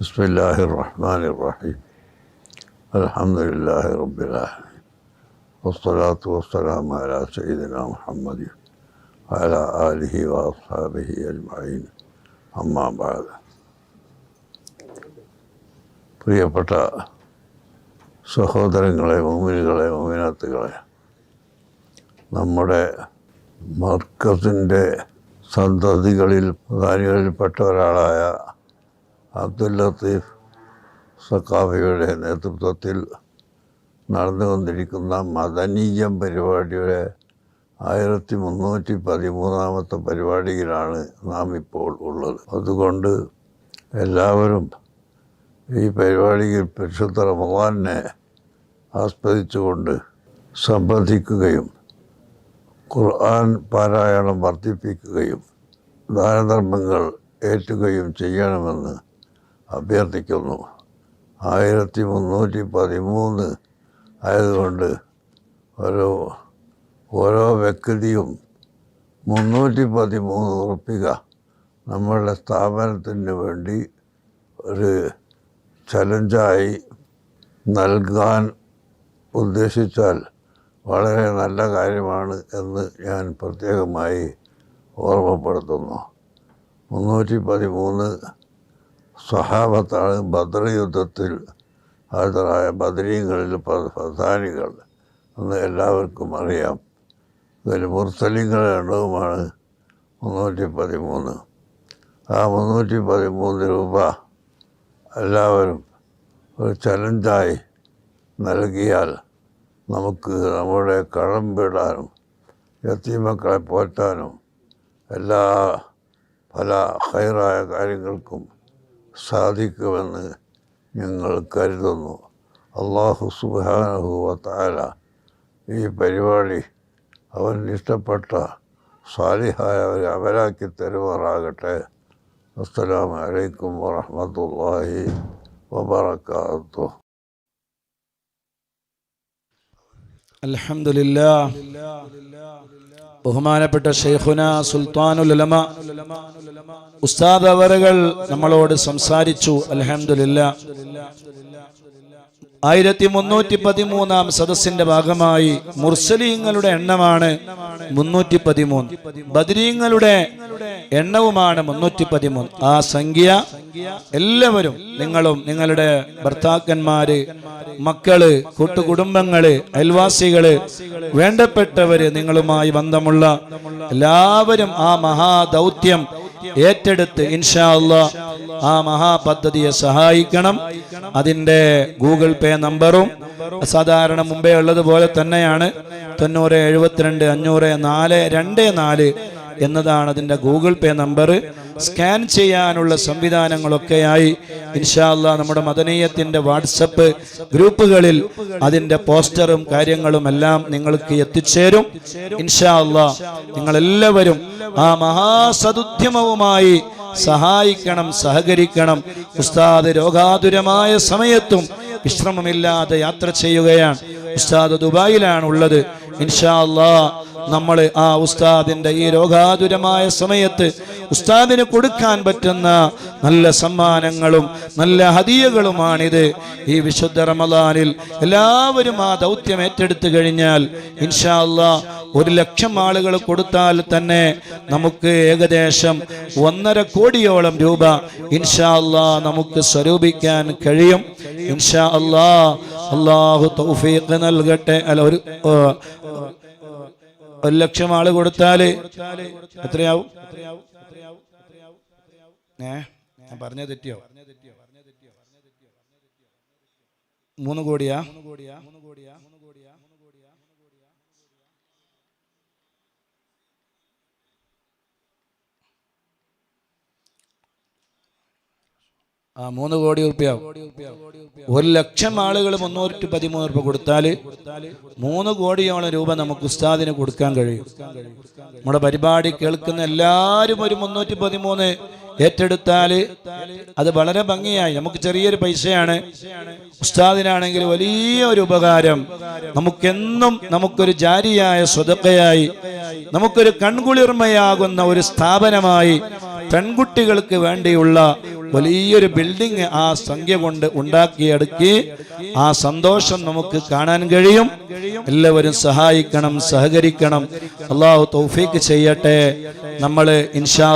بسم الله الرحمن الرحيم الحمد لله رب العالمين والصلاة والسلام على سيدنا محمد وعلى آله وأصحابه أجمعين أما بعد പ്രിയപ്പെട്ട സഹോദരങ്ങളെ മോമിനുകളെ മോമിനാത്തുകളെ നമ്മുടെ മർക്കസിൻ്റെ സന്തതികളിൽ പ്രധാനികളിൽപ്പെട്ട ഒരാളായ അബ്ദുൽ ലത്തീഫ് സക്കാഫിയുടെ നേതൃത്വത്തിൽ നടന്നുകൊണ്ടിരിക്കുന്ന മദനീയം പരിപാടിയുടെ ആയിരത്തി മുന്നൂറ്റി പതിമൂന്നാമത്തെ പരിപാടിയിലാണ് നാം ഇപ്പോൾ ഉള്ളത്. അതുകൊണ്ട് എല്ലാവരും ഈ പരിപാടിയിൽ പരിശുദ്ധ റമദാനെ ആസ്വദിച്ചുകൊണ്ട് സംബന്ധിക്കുകയും ഖുർആൻ പാരായണം വർദ്ധിപ്പിക്കുകയും ദാനധർമ്മങ്ങൾ ഏറ്റുകയും ചെയ്യണമെന്ന് അഭ്യർത്ഥിക്കുന്നു. ആയിരത്തി മുന്നൂറ്റി പതിമൂന്ന് ആയതുകൊണ്ട് ഓരോ ഓരോ വ്യക്തിയും മുന്നൂറ്റി പതിമൂന്ന് ഉറപ്പിക നമ്മളുടെ സ്ഥാപനത്തിന് വേണ്ടി ഒരു ചലഞ്ചായി നൽകാൻ ഉദ്ദേശിച്ചാൽ വളരെ നല്ല കാര്യമാണ് എന്ന് ഞാൻ പ്രത്യേകമായി ഓർമ്മപ്പെടുത്തുന്നു. മുന്നൂറ്റി പതിമൂന്ന് സഹാബത്താണ് ബദ്ര യുദ്ധത്തിൽ ഹാജരായ ബദരീങ്ങളിൽ പ്രധാനികൾ എന്ന് എല്ലാവർക്കും അറിയാം. ഇതിൽ മുർസലിങ്ങളുടെ എണ്ണവുമാണ് മുന്നൂറ്റി പതിമൂന്ന് ആ മുന്നൂറ്റി പതിമൂന്ന് രൂപ എല്ലാവരും ഒരു ചലഞ്ചായി നൽകിയാൽ നമുക്ക് നമ്മുടെ കടം വിടാനും യത്തീമക്കളെ പോറ്റാനും എല്ലാ പല ഹൈറായ കാര്യങ്ങൾക്കും സാധിക്കുമെന്ന് ഞങ്ങൾ കരുതുന്നു. അള്ളാഹു സുബാനുഭവത്താല ഈ പരിപാടി അവൻ ഇഷ്ടപ്പെട്ട സാലിഹായവരെ അവരാക്കി തരുമാറാകട്ടെ. അസ്സലാമു അലൈക്കും വറഹ്മത്തുള്ളാഹി വബറകാതുഹു. അൽഹംദുലില്ലാ ബഹുമാനപ്പെട്ട ഷെയ്ഖുന സുൽത്താനുൽ ഉസ്താദ് അവറുകൾ നമ്മളോട് സംസാരിച്ചു അൽഹംദുലില്ലാ. ആയിരത്തി മുന്നൂറ്റി പതിമൂന്നാം സദസ്സിന്റെ ഭാഗമായി മുർസലീങ്ങളുടെ എണ്ണമാണ് മുന്നൂറ്റി പതിമൂന്ന് ബദരീങ്ങളുടെ എണ്ണവുമാണ് മുന്നൂറ്റി പതിമൂന്ന് ആ സംഖ്യ എല്ലാവരും നിങ്ങളും നിങ്ങളുടെ ഭർത്താക്കന്മാര് മക്കൾ കൂട്ടുകുടുംബങ്ങൾ അയൽവാസികൾ വേണ്ടപ്പെട്ടവര് നിങ്ങളുമായി ബന്ധമുള്ള എല്ലാവരും ആ മഹാദൗത്യം ഏറ്റെടുത്ത് ഇൻഷാ അള്ളാ ആ മഹാപദ്ധതിയെ സഹായിക്കണം. അതിന്റെ ഗൂഗിൾ പേ നമ്പറും സാധാരണ മുമ്പേ ഉള്ളതുപോലെ തന്നെയാണ്. തൊണ്ണൂറ് എഴുപത്തിരണ്ട് അഞ്ഞൂറ് നാല് രണ്ട് നാല് എന്നതാണ് അതിന്റെ ഗൂഗിൾ പേ നമ്പർ സ്കാൻ ചെയ്യാനുള്ള സംവിധാനങ്ങളൊക്കെയായി ഇൻഷാല്ല നമ്മുടെ മദനീയത്തിന്റെ വാട്സപ്പ് ഗ്രൂപ്പുകളിൽ അതിന്റെ പോസ്റ്ററും കാര്യങ്ങളും എല്ലാം നിങ്ങൾക്ക് എത്തിച്ചേരും. ഇൻഷാല്ല നിങ്ങളെല്ലാവരും ആ മഹാസതുദ്യമവുമായി സഹായിക്കണം. സഹകരിക്കണം. ഉസ്താദ് രോഗാതുരമായ സമയത്തും വിശ്രമമില്ലാതെ യാത്ര ചെയ്യുകയാണ്. ഉസ്താദ് ദുബായിലാണ് ഉള്ളത്. ഇൻഷാ അല്ലാ നമ്മൾ ആ ഉസ്താദിന്റെ ഈ രോഗാതുരമായ സമയത്ത് ഉസ്താദിന് കൊടുക്കാൻ പറ്റുന്ന നല്ല സമ്മാനങ്ങളും നല്ല ഹതിയകളുമാണിത് ഈ വിശുദ്ധ റമദാനിൽ എല്ലാവരും ആ ദൗത്യം ഏറ്റെടുത്ത് കഴിഞ്ഞാൽ ഇൻഷാല്ല ഒരു ലക്ഷം ആളുകൾ കൊടുത്താൽ തന്നെ നമുക്ക് ഏകദേശം ഒന്നര കോടിയോളം രൂപ ഇൻഷാ അല്ലാ നമുക്ക് സ്വരൂപിക്കാൻ കഴിയും. ഇൻഷാ അല്ലാ അള്ളാഹു തൗഫീഖ് നൽകട്ടെ. അല്ല ഒരു ഒരു ലക്ഷം ആൾ കൊടുത്താൽ എത്രയാവും? ഏ? ഞാൻ പറഞ്ഞ തെറ്റിയോ? മൂന്ന് കോടിയാ? മൂന്ന് കോടി റുപ്യാവും ഒരു ലക്ഷം ആളുകൾ മുന്നൂറ്റി പതിമൂന്ന് റുപ്യ കൊടുത്താൽ മൂന്ന് കോടിയോളം രൂപ നമുക്ക് ഉസ്താദിന് കൊടുക്കാൻ കഴിയും. നമ്മുടെ പരിപാടി കേൾക്കുന്ന എല്ലാവരും ഒരു മുന്നൂറ്റി പതിമൂന്ന് ഏറ്റെടുത്താൽ അത് വളരെ ഭംഗിയായി. നമുക്ക് ചെറിയൊരു പൈസയാണ്. ഉസ്താദിനാണെങ്കിൽ വലിയ ഒരു ഉപകാരം. നമുക്കെന്നും നമുക്കൊരു ജാരിയായ സ്വതക്കയായി നമുക്കൊരു കൺകുളിർമയാകുന്ന ഒരു സ്ഥാപനമായി പെൺകുട്ടികൾക്ക് വേണ്ടിയുള്ള വലിയൊരു ബിൽഡിംഗ് ആ സംഖ്യ കൊണ്ട് ഉണ്ടാക്കിയെടുക്കി ആ സന്തോഷം നമുക്ക് കാണാൻ കഴിയും. എല്ലാവരും സഹായിക്കണം സഹകരിക്കണം. അള്ളാഹു തൗഫീക്ക് ചെയ്യട്ടെ. നമ്മൾ ഇൻഷാ